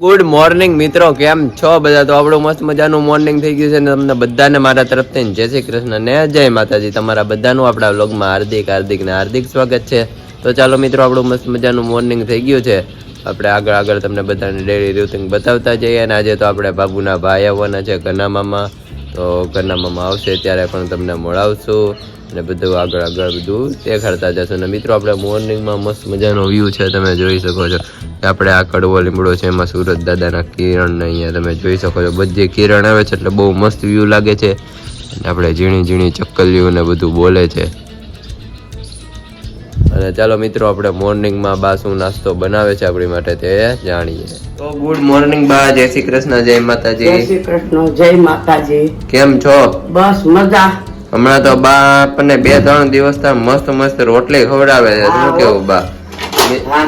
Good morning મિત્રો. કેમ છો બધા? તો આપણું મસ્ત મજાનું મોર્નિંગ થઈ ગયું છે ને તમને બધાને મારા તરફથી જય શ્રી કૃષ્ણ ને જય માતાજી. તમારા બધાનું આપણા વ્લોગમાં હાર્દિક હાર્દિક ને હાર્દિક સ્વાગત છે. તો ચાલો મિત્રો, આપણું મસ્ત મજાનું મોર્નિંગ થઈ ગયું છે. આપણે આગળ આગળ તમને બધાને ડેલી રૂટિંગ બતાવતા જઈએ અને આજે તો આપણે બાબુના ભાઈ આવવાના છે ઘના મામા. તો ઘના મામા આવશે ત્યારે પણ તમને મળાવશું. અને બધું આગળ આગળ બધું દેખાડતા જશું. અને મિત્રો આપણે મોર્નિંગમાં મસ્ત મજાનો વ્યૂ છે તમે જોઈ શકો છો. કે આપણે આ કડવો લીમડો છે એમાં સુરત દાદાના કિરણ અહીંયા તમે જોઈ શકો છો. બધી કિરણ આવે છે એટલે બહુ મસ્ત વ્યૂ લાગે છે. અને આપણે ઝીણી ઝીણી ચક્કલીઓ ને બધું બોલે છે. અને ચાલો મિત્રો આપણે મોર્નિંગમાં બા શું નાસ્તો બનાવે છે આપણી માટે તે જાણીએ. તો ગુડ મોર્નિંગ બા જય શ્રી કૃષ્ણ જય જય માતાજી શ્રી કૃષ્ણ જય માતાજી. કેમ છો? બસ મજા. હમણાં તો બા આપણને બે ત્રણ દિવસ મસ્ત મસ્ત રોટલી ખવડાવે છે. શું કેવું બા?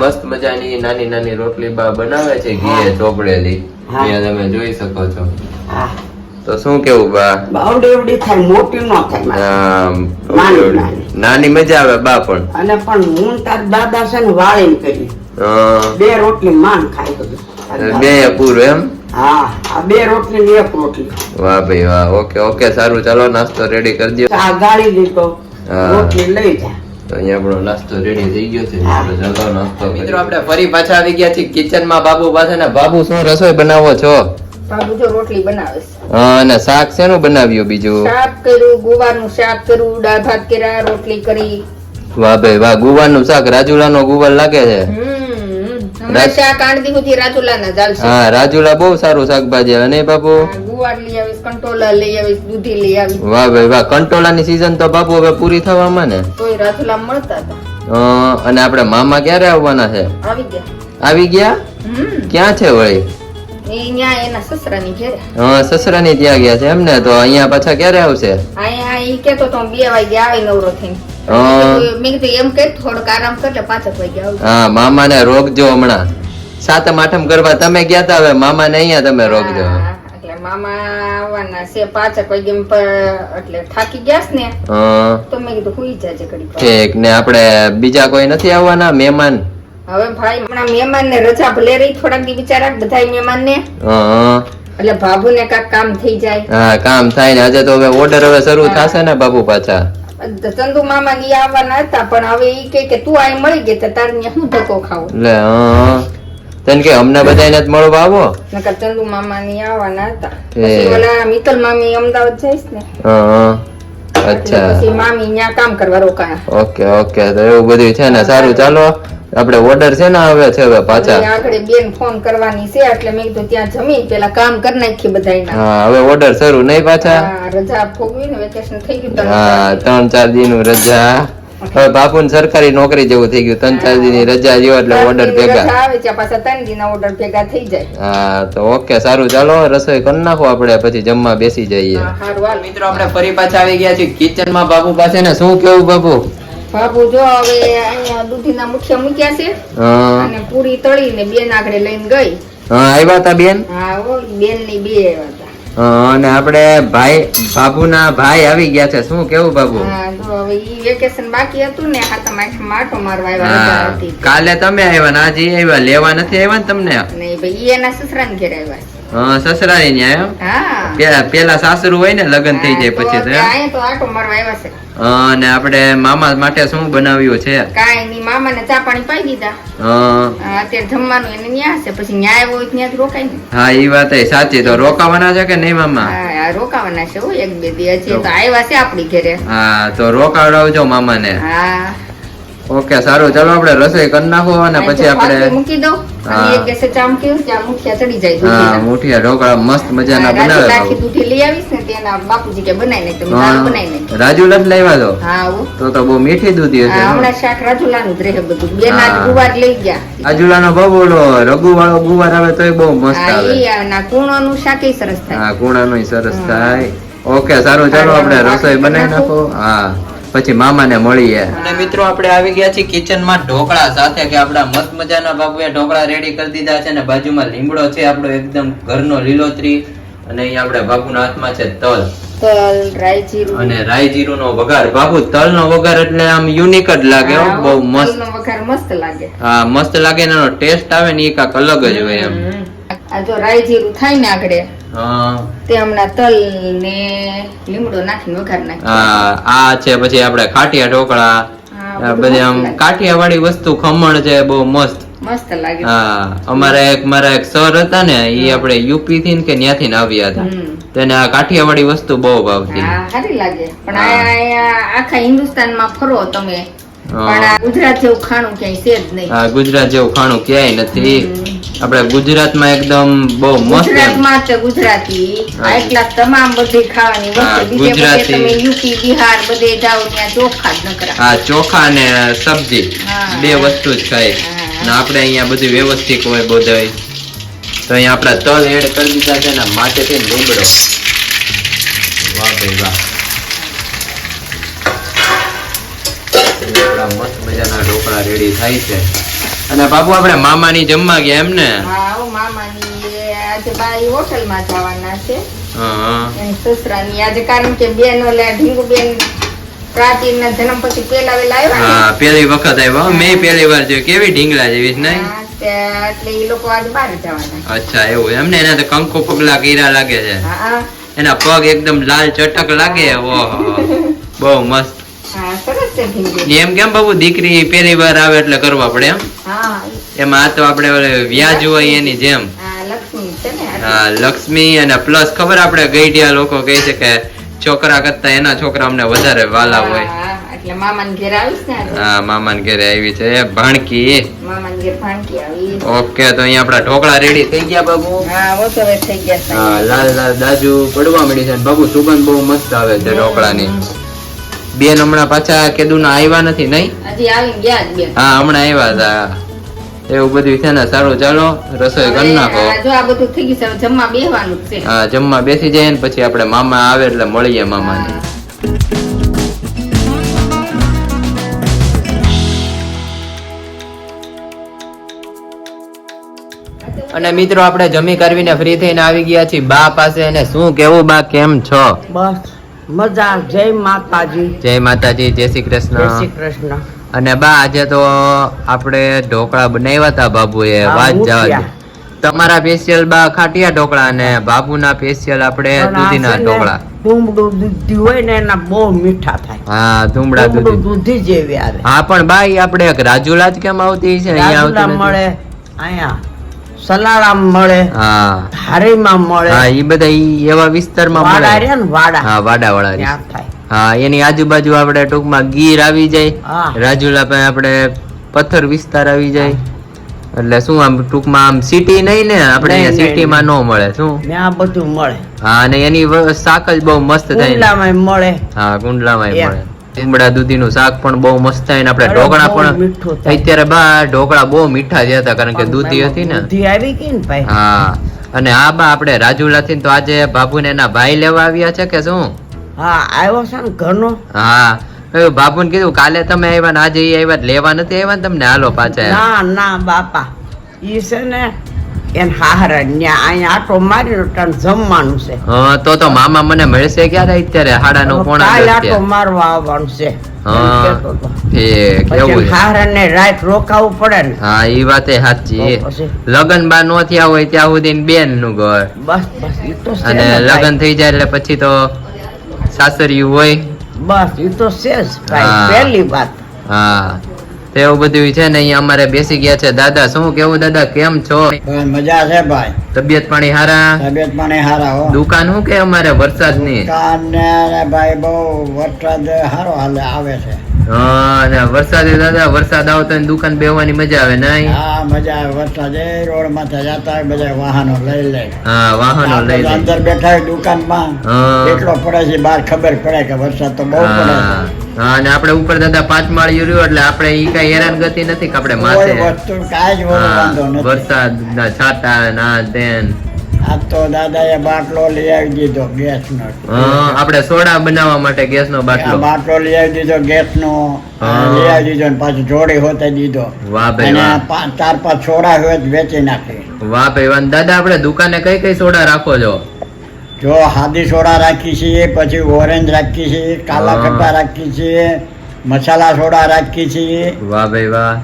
મસ્ત મજાની નાની નાની રોટલી બા બનાવે છે ઘીએ ચોપડેલી. અહીંયા તમે જોઈ શકો છો. તો શું કેવું બા? થાય મોટી ન થાય. નાની મજા આવે બા પણ. અને પણ હું તાર દાદા છે ને વાળીને કરી. બે રોટલી માન ખાઈ બે પૂરું એમ? હા આ બે રોટલી ને એક રોટલી. વાહ ભાઈ વાહ ઓકે ઓકે સારું ચાલો નાસ્તો રેડી કરી દો ચા ગાળી દીધો. રોટલી લઈ જા. તો અહીંયા આપણો નાસ્તો રેડી થઈ ગયો છે. મિત્રો ચાલો નાસ્તો મિત્રો આપણે ફરી પાછા આવી ગયા છીએ કિચનમાં. બાબુ પાસે ને બાબુ શું રસોઈ બનાવો છો? બાબુ જો રોટલી બનાવે છે. હા, અને શાક શેનું બનાવ્યું બીજું? શાક કર્યું ગુવારનું શાક કર્યું દાળ ભાત કર્યા રોટલી કરી. વાહ ભાઈ વાહ ગુવારનું શાક રાજુલાનો ગુવાર લાગે છે? હમ. હા રાજુલા બહુ સારું શાકભાજી અને બાપુ? કંટોલા વાહ ભાઈ વાહ કંટોલાની સીઝન તો બાપુ હવે પૂરી થવામાં ને? રાજુલા મળતા અને આપણે મામા ક્યારે આવવાના છે? આવી ગયા. ક્યાં છે વળી? સસરાની ત્યાં ગયા છે એમને? તો અહીંયા પાછા ક્યારે આવશે? અહીંયા કેતો તો બે વાગે આવે નવરો થઈને. હા. મેં કીધું એમ કર થોડોક આરામ કર એટલે પાંચક વાગે આવજો. હા મામાને રોકજો હમણાં. સાતમ આઠમ કરવા તમે ગયા તા હવે? અહીંયા તમે રોકજો મામા આવવાના છે પાંચક વાગે એટલે થાકી ગયા ને તો મેં કીધું હુઈ જાજે ઘડીક ઠીક ને આપણે બીજા કોઈ નથી આવવાના મહેમાન? હવે ભાઈ હમણાં મહેમાન ને રજા ભલે રહી થોડાક દી બિચારા બધા મહેમાન ને એટલે ભાભુ ને કાક કામ થઈ જાય. હા કામ થાય ને આજે તો હવે ઓર્ડર હવે શરૂ થશે ને બાબુ પાછા. ચંદુ મામા ની આવવાના હતા પણ હવે ઈ કે કે તું આય મળી ગઈ તો તારે ન્યા શું ધક્કો ખાવો? લે તને કે અમને બધાને જ મળવા આવો? નકર ચંદુ મામા ની આવવાના હતા. પછી ઓલા મિત્તલ મામી અમદાવાદ જઈશ ને. હા અચ્છા. પછી મામી ન્યા કામ કરવા રોકાયા. Okay okay. તો એવું બધું છે ને. સારું ચાલો. આપણે ઓર્ડર છે ને હવે છે હવે પાછા. આગળ બેન ફોન કરવાની છે એટલે મેં કીધું ત્યાં જમીન પેલા કામ કરી નાખી બધાયના. હા હવે ઓર્ડર શરૂ નહીં પાછા? રજા ફોગવી ને વેકેશન થઈ ગયું હા ત્રણ ચાર દિનનું રજા. હવે બાપુ સરકારી નોકરી જેવું થઈ ગયું ત્રણ ચાર દિનની રજા જેવો એટલે ઓર્ડર ભેગા. આવે છે પાછા ત્રણ દિન ઓર્ડર ભેગા થઈ જાય. હા તો ઓકે સારું ચાલો રસોઈ કરી નાખો આપણે પછી જમવા બેસી જઈએ. મિત્રો આપણે ફરી પાછા આવી ગયા છીએ કિચનમાં બાપુ પાસે ને. શું કેવું બાપુ? બાપુ જો હવે અહીંયા દૂધીના મુઠિયા મૂક્યા છે અને પૂરી તળીને બેન આગળ લઈને ગઈ. હા, આવ્યા તા બેન? હા ઓ બેનની બે આવ્યા હતા. અને આપણે ભાઈ બાબુના ભાઈ આવી ગયા છે. શું કેવું બાબુ હા તો હવે ઈ વેકેશન બાકી હતું ને હાથમાં આંખમાં માટો મારવા આવ્યા હા કાલે તમે આવ્યા ને આજે આવ્યા. લેવા નથી આવ્યા ને તમને? ભાઈ એના સસરાને ઘેર આવ્યા સસરાની ન્યા એમ? પેલા પેલા સાસરું હોય ને લગ્ન થઈ જાય પછી તો આટો મારવા આવ્યા છે. અને આપણે મામા માટે શું બનાવ્યું છે? કાઈ ની મામાને ચા પાણી પાઈ દીધા. અત્યારે જમવાનું એને ન્યા છે પછી ન્યાય હોય ત્યાં જ રોકાય ને હા ઈ વાત એ સાચી. તો રોકાવાના છે કે નહીં મામા? રોકાવાના છે હો એક બે દી. હજી તો આવ્યા છે આપણી ઘરે. હા તો રોકાવડાવજો મામાને. હા. ઓકે સારું. ચાલો આપણે રસોઈ કરી નાખો અને પછી આપણે મૂકી દો અને એક ગેસે ચા ત્યાં મુઠિયા ચડી જાય હા મુઠિયા ઢોકળા મસ્ત મજાના રાજુ બનાવે લાખી દૂધી લઈ આવીશ ને તેના બાપુજી કે બનાવી તમે દાળ બનાવી નાખ હા, લાવ્યા તો? હા તો તો બહુ મીઠી દૂધી હશે હમણાં શાક રાજુલાનું જ રહે બધું. બે ના ગુવાર લઈ ગયા. આજુલાનો બાબુ ઓલો રઘુ વાળો ગુવાર આવે તોય બહુ મસ્ત કુણા આવે. ના કૂણોનું શાક એ સરસ થાય. હા કુણાનું સરસ થાય. ઓકે સારું. ચાલો આપડે આપણે રસોઈ બનાવી નાખો. હા. પછી મામાને મળીએ અને મિત્રો આપણે આવી ગયા છીએ કિચનમાં ઢોકળા સાથે કે આપણા મસ્ત મજાના બાબુએ ઢોકળા રેડી કરી દીધા છે અને બાજુમાં લીમડો છે આપણો એકદમ ઘરનો લીલોતરી. અને અહીંયા આપણે બાપુના હાથમાં છે તલ. તલ રાઈ જીરું અને રાઈ જીરું નો વઘાર. બાપુ તલ નો વઘાર એટલે આમ યુનિક જ લાગે બહુ મસ્ત. વઘાર મસ્ત લાગે. હા મસ્ત લાગે ને એનો ટેસ્ટ આવે ને એ કાક અલગ જ હોય એમ. આ જો રાઈ જીરું થાય ને આગળ તે હમણાં તલ ને લીમડો નાખીને વઘાર નાખી. આ આ છે પછી આપણે ખાટિયા ઢોકળા. હા, આ બધું બધી આમ કાઠિયા વાળી વસ્તુ ખમણ છે બહુ મસ્ત. મસ્ત લાગે. હા અમારા એક મારા એક સર હતા ને એ આપણે યુપી થી કે ન્યાથી આવ્યા હતા. તેને આ કાઠિયાવાડી વસ્તુ બહુ ભાવતી. સારી લાગે. પણ આખા હિન્દુસ્તાનમાં ફરો તમે. ગુજરાત જેવું ખાણું ક્યાંય છે જ નહીં. આ ગુજરાત જેવું ખાણું ક્યાંય નથી. આપણે ગુજરાતમાં એકદમ બહુ મસ્ત. ગુજરાતમાં તે ગુજરાતી. હા. એટલા તમામ બધી ખાવાની વસ્તુ. બીજે. તમે યુપી બિહાર બધે જાઓ ત્યાં ચોખા જ નકરા હા ચોખા ને સબ્જી. બે વસ્તુ જ ખાય ને આપણે અહીંયા બધું વ્યવસ્થિત હોય બધાય. તો અહીંયા આપણા તલ એડ કરી દીધા છે ને માટે થી લીમડો. વાહ ભાઈ વાહ. મજાના રેડી થાય છે. અને બાબુ આપણે મામાની જમવા ગયા એમ ને? હા મામાની આજે બાઈ હોટલમાં જવાના છે. હા, હા. સસરાની આજે કારણ કે બેન ઓલા ઢીંગુબેન પ્રાચીનના જન્મ પછી પેલા વેલા આવ્યા હા પેલી વખત આવ્યો મેં પેલી વાર જોયું. કેવી ઢીંગલા જેવી છે નહીં? એટલે એ લોકો આજે બહાર જવાના. અચ્છા એવું એમ ને? એના તો કંકુ પગલા કીરા લાગે છે. હા. એના પગ એકદમ લાલ ચટક લાગે. ઓહો. બહુ મસ્ત. હા સરસ એમ કેમ બાબુ? દીકરી પહેલી વાર આવે એટલે કરવા પડે એમ? એમાં આ તો આપણે વ્યાજ હોય એની જેમ. હા લક્ષ્મી અને પ્લસ ખબર આપણે ગઈઢિયા લોકો કહે છે કે છોકરા કરતા એના છોકરા અમને વધારે વાલા હોય. હા, એટલે મામાને ઘેર આવીશ ને હા મામાને ઘરે આવી છે. ભાણકી. મામાને ઘેર ભાણકી આવી. ઓકે તો અહીંયા આપણા ઢોકળા રેડી થઈ ગયા બાબુ. હા વો તો થઈ ગયા. હા લાલ લાલ દાજુ પડવા મળી છે બાબુ સુગંધ બહુ મસ્ત આવે છે ઢોકળાની. બેન હમણાં પાછા કેદુના આવ્યા નથી નહીં? હજી આવીને ગયા જ બેન. હા હમણાં આવ્યા હતા. એવું બધું છે ને સારું ચાલો રસોઈ કરી નાખો. જો આ બધું થઈ ગયું છે જમવા બેહવાનું છે. હા જમવા બેસી જાય ને પછી આપણે મામા આવે એટલે મળીએ મામાને. અને મિત્રો આપણે જમી કરવીને ફ્રી થઈને આવી ગયા છીએ. બા પાસે અને શું કેવું બા કેમ છો? બસ. મજા. જય માતાજી. જય માતાજી જય શ્રી જય શ્રી કૃષ્ણ. કૃષ્ણ અને બા આજે તો આપણે ઢોકળા બનાવ્યા હતા બાબુએ વાત જવા તમારા સ્પેશિયલ બા ખાટિયા ઢોકળા અને બાબુના સ્પેશિયલ આપણે દૂધીના ઢોકળા. ધૂમડું દૂધી હોય ને એના બહુ મીઠા થાય. હા ધૂમડા દૂધી. દૂધી જેવી આવે. હા પણ બા આપણે રાજુલા જ કેમ આવતી છે? અહીંયા આવતી મળે અહીંયા. સલારામ મળે હા. ધારીમાં મળે. હા એ બધા એવા વિસ્તારમાં વાડા મળે રહ્યા ને વાડા. હા વાડા વાળા થાય. હા એની આજુબાજુ આપણે ટૂંકમાં ગીર આવી જાય. રાજુલા પાસે આપણે પથ્થર વિસ્તાર આવી જાય. એટલે શું આમ ટૂંકમાં આમ સિટી નહીં ને આપણે સિટીમાં ન મળે શું? ત્યાં બધું મળે. હા અને એની સાકલ બહુ મસ્ત થાય કુંડલામાં મળે. હા કુંડલામાં મળે. લીમડા દૂધીનું શાક પણ બહુ મસ્ત થાય ને આપણે ઢોકળા પણ અત્યારે બા ઢોકળા બહુ મીઠા થયા હતા કારણ કે દૂધી હતી ને. દૂધી આવી ગઈ ને ભાઈ. હા. અને આ બા આપણે રાજુલાથી તો આજે બાબુને એના ભાઈ લેવા આવ્યા છે કે શું? હા આવ્યો છે ને ઘરનો. હા. બાપુ ને કીધું કાલે તમે આવ્યા ને આજે આવ્યા લેવા નથી આવ્યા ને તમને? હાલો પાછા ના ના બાપા. ઈ છે ને એન હારા ન્યા અહીંયા આટો મારી તને જમવાનું છે. હા તો તો મામા મને મળશે ક્યારે અત્યારે? હાડા નો પોણા કાલ આટો મારવા આવવાનું છે. હા. રાત રોકાવું પડે ને. હા ઈ વાતે સાચી લગન બા નો થયા હોય ત્યાં સુધી બેનનું ઘર. બસ બસ ઈ તો અને લગન થઈ જાય એટલે પછી તો સાસરિયું હોય. બસ ઈ તો છે જ પહેલી વાત. હા. તો એવું બધું છે ને અહીંયા અમારે બેસી ગયા છે. દાદા શું કેવું દાદા? કેમ છો? મજા છે ભાઈ. તબિયત પાણી હારા? તબિયત પાણી હારા હો. દુકાન શું કે અમારે વરસાદની? દુકાન ને ભાઈ બહુ વરસાદ હારો હાલે આવે છે. હા વરસાદે દાદા વરસાદ આવતો ને દુકાન બેહવાની મજા આવે નહીં? હા મજા આવે. વરસાદ એ રોડમાંથી જતા હોય બધા વાહનો લઈ લે. હા વાહનો લઈ અંદર બેઠા હોય દુકાનમાં. માં એટલો પડે છે બહાર ખબર પડે કે વરસાદ તો બહુ પડે છે. અને આપણે ઉપર દાદા પાંચ માળી રહ્યું એટલે આપણે ઈ કઈ હેરાન ગતિ નથી કે આપણે માથે. વરસાદ ના છાતા ના તેન. તો દાદાએ બાટલો લઈ આવી દીધો ગેસનો. આપણે સોડા બનાવવા માટે ગેસ નો બાટલો બાટલો લઈ આવી દીધો ગેસનો. લઈ આવી દીધો ને પાછો જોડી હોતે દીધો. વાહ ભાઈ અને ચાર પાંચ સોડા હોય વેચી નાખી. વાહ ભાઈ દાદા આપણે દુકાને કઈ કઈ સોડા રાખો છો? જો હાદી સોડા રાખી છીએ પછી ઓરેન્જ રાખી છીએ કાલા. ખટ્ટા રાખી છીએ મસાલા સોડા રાખી છીએ વાહ ભાઈ વાહ.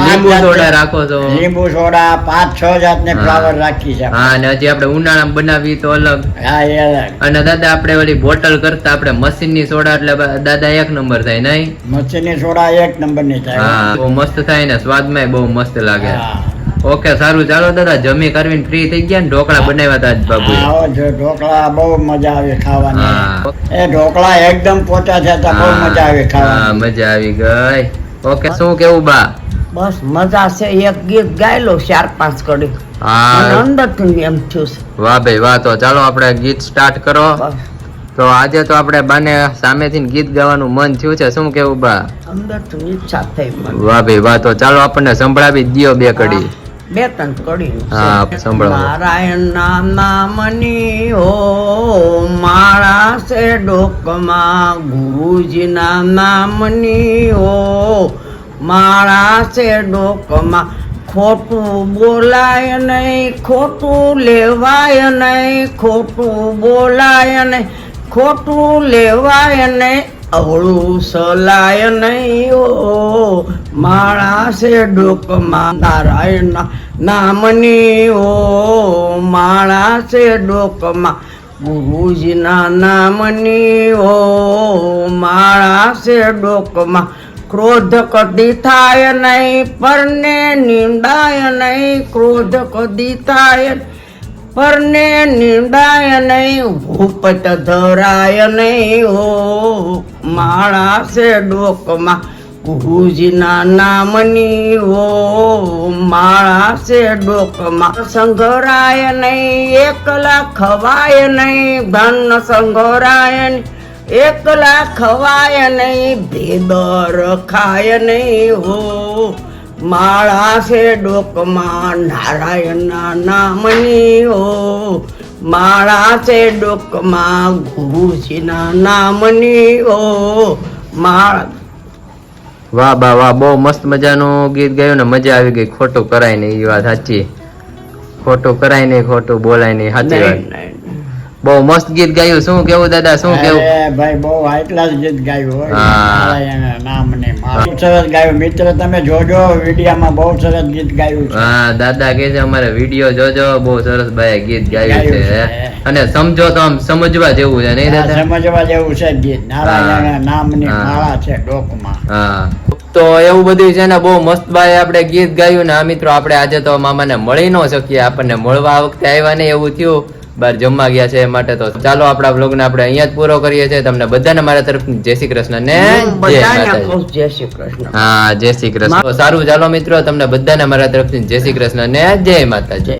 લીંબુ સોડા રાખો છો. લીંબુ સોડા પાંચ છ જાતને. ફ્લાવર રાખી છે. હા અને હજી આપણે ઉનાળામાં બનાવી તો અલગ. હા એ અલગ. અને દાદા આપણે ઓલી બોટલ કરતા આપણે મશીનની સોડા એટલે દાદા એક નંબર થાય નહીં? મચ્છીની સોડા એક નંબરની થાય. હા બહુ મસ્ત થાય ને સ્વાદમાં બહુ મસ્ત લાગે. હા. ઓકે સારું ચાલો દાદા જમી કરવીને ફ્રી થઈ ગયા ને ઢોકળા બનાવ્યા હતા બાબુ ઢોકળા બહુ મજા આવે ખાવાની. એ ઢોકળા એકદમ પોચા થયા બહુ મજા આવે ખાવાની. મજા આવી ગઈ. ઓકે શું કેવું બા? બસ મજા છે. એક ગીત ગાયલો ચાર પાંચ કડી હા. અને એમ થયું છે. વાહ ભાઈ વાહ તો ચાલો આપણે ગીત સ્ટાર્ટ કરો. તો આજે તો આપણે બાને સામેથી ગીત ગાવાનું મન થયું છે. શું કેવું બા? ઈચ્છા થઈ વાહ ભાઈ વાહ તો ચાલો આપણને સંભળાવી જ બે કડી બે ત્રણ કડી. હા, સંભળાવો. નારાયણ ના નામની હો માળા છે ડોકમાં. ગુરુજીના નામની હો માળા છે ડોકમાં. ખોટું બોલાય નહીં ખોટું લેવાય નહીં ખોટું બોલાય નહીં ખોટું લેવાય નહીં અવળું સલાય નહીં ઓ માળા છે ડોકમાં નારાયણ નામની, ઓ માળા છે ડોકમાં ગુરુજીના નામની, ઓ માળા છે ડોકમાં. ક્રોધ કદી થાય નહીં, પરને નિંદાય નહીં, ક્રોધ કદી થાય પરને નિંદાય નહીં ભૂપત ધરાય નહીં, ઓ માળા છે ડોકમાં. ગુરુજીના નામની હો માળા છે ડોકમાં. સંઘરાય નહીં, એકલા ખવાય નહીં, ધન સંઘરાય એકલા ખવાય નહીં, ભેદર ખાય નહીં હો માળા છે ડોકમાં, નારાયણના નામની હો માળા છે ડોકમાં ગુરુજીના નામની ઓ. માળા વાહ બા વાહ બહુ મસ્ત મજાનું ગીત ગાયું ને મજા આવી ગઈ ખોટું કરાય નહીં એ વાત સાચી ખોટું કરાય નહીં ખોટું બોલાય નહીં સાચી વાત. બહુ મસ્ત ગીત ગાયું. શું કેવું દાદા શું કેવું? ભાઈ બહુ હાઈ ક્લાસ ગીત ગાયું હોય. હા. નારાયણ બહુ સરસ ગાયું. મિત્ર તમે જોજો વિડીયામાં બહુ સરસ ગીત ગાયું છે. હા દાદા કે છે અમારે વિડિયો જોજો. બહુ સરસ ભાઈ ગીત ગાયું છે અને સમજો તો આમ સમજવા જેવું છે નહીં દાદા? સમજવા જેવું છે ગીત. નારાયણ નામની માળા છે ડોકમાં. હા. તો એવું બધું છે ને બહુ મસ્ત ભાઈ આપણે ગીત ગાયું ને આ મિત્રો આપણે આજે તો મામાને મળી ન શકીએ આપણને મળવા વખતે આવ્યા ને એવું થયું. બાર જમવા ગયા છે એ માટે તો ચાલો આપણા બ્લોગને આપણે અહીંયા જ પૂરો કરીએ છીએ. તમને બધાને મારા તરફથી જય શ્રી કૃષ્ણ ને જય શ્રી કૃષ્ણ. હા જય શ્રી કૃષ્ણ. તો સારું ચાલો મિત્રો તમને બધાને મારા તરફથી જય શ્રી કૃષ્ણ ને જય માતાજી.